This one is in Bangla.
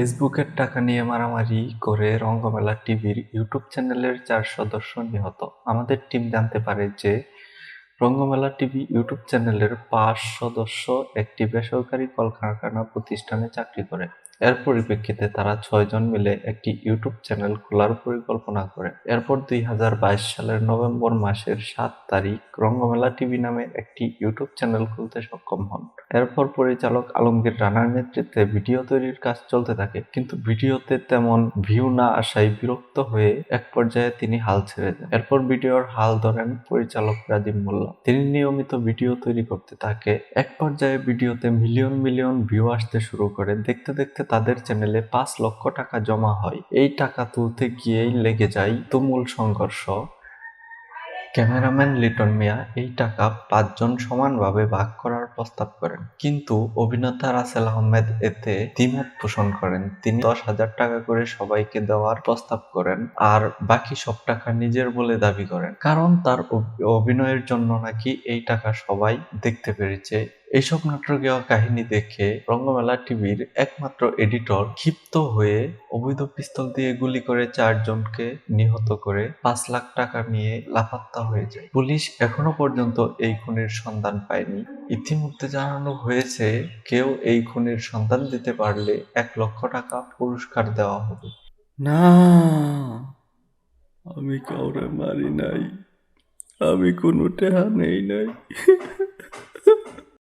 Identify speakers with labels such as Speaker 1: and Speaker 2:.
Speaker 1: ফেসবুকের টাকা নিয়ে মারামারি করে রঙ্গমেলা টিভির ইউটিউব চ্যানেলের চার সদস্য নিহত। আমাদের টিম জানতে পারে যে রঙ্গমেলা টিভি ইউটিউব চ্যানেলের পাঁচ সদস্য একটি বেসরকারি কলকারখানা প্রতিষ্ঠানে চাকরি করে। এর পরিপ্রেক্ষিতে তারা ছয়জন মিলে একটি ইউটিউব চ্যানেল খোলার পরিকল্পনা করে। এরপর দুই হাজার বাইশ সালের নভেম্বর মাসের সাত তারিখ রঙ্গমেলা টিভি নামে একটি ইউটিউব চ্যানেল খুলতে সক্ষম হন। এরপর পরিচালক আলমগীর রানার নেতৃত্বে ভিডিও তৈরির কাজ চলতে থাকে, কিন্তু ভিডিওতে তেমন ভিউ না আসায় বিরক্ত হয়ে এক পর্যায়ে তিনি হাল ছেড়ে দেন। এরপর ভিডিওর হাল ধরেন পরিচালক রাজীব মোল্লা। তিনি নিয়মিত ভিডিও তৈরি করতে থাকে, এক পর্যায়ে ভিডিওতে মিলিয়ন মিলিয়ন ভিউ আসতে শুরু করে। দেখতে দেখতে তাদের চ্যানেলে পাঁচ লক্ষ টাকা জমা হয়। এই টাকা তুলতে গিয়েই লেগে যায় তুমুল সংঘর্ষ। ক্যামেরাম্যান লিটন মিয়া এই টাকা পাঁচজন সমানভাবে ভাগ করার প্রস্তাব করেন। কিন্তু অভিনেতা রাসেল আহমেদ এতে দ্বিমত পোষণ করেন। তিনি দশ হাজার টাকা করে সবাইকে দেওয়ার প্রস্তাব করেন আর বাকি সব টাকা নিজের বলে দাবি করেন। কারণ তার অভ- অভিনয়ের জন্য নাকি এই টাকা সবাই দেখতে পেরেছে এইসব নাটকীয় কাহিনী দেখে রঙ্গমেলা টিভির একমাত্র এডিটর ক্ষিপ্ত হয়ে অবৈধ পিস্তল দিয়ে গুলি করে চারজনকে নিহত করে পাঁচ লাখ টাকা নিয়ে লাপাত্তা হয়ে যায়। পুলিশ এখনও পর্যন্ত এই খুনের সন্ধান পায়নি। ইতিমধ্যে জানানো হয়েছে, কেউ এই খুনের সন্ধান দিতে পারলে এক লক্ষ টাকা পুরস্কার দেওয়া হবে।
Speaker 2: না, আমি কাউরে মারি নাই। আমি কোনো টেহা নেই নাই।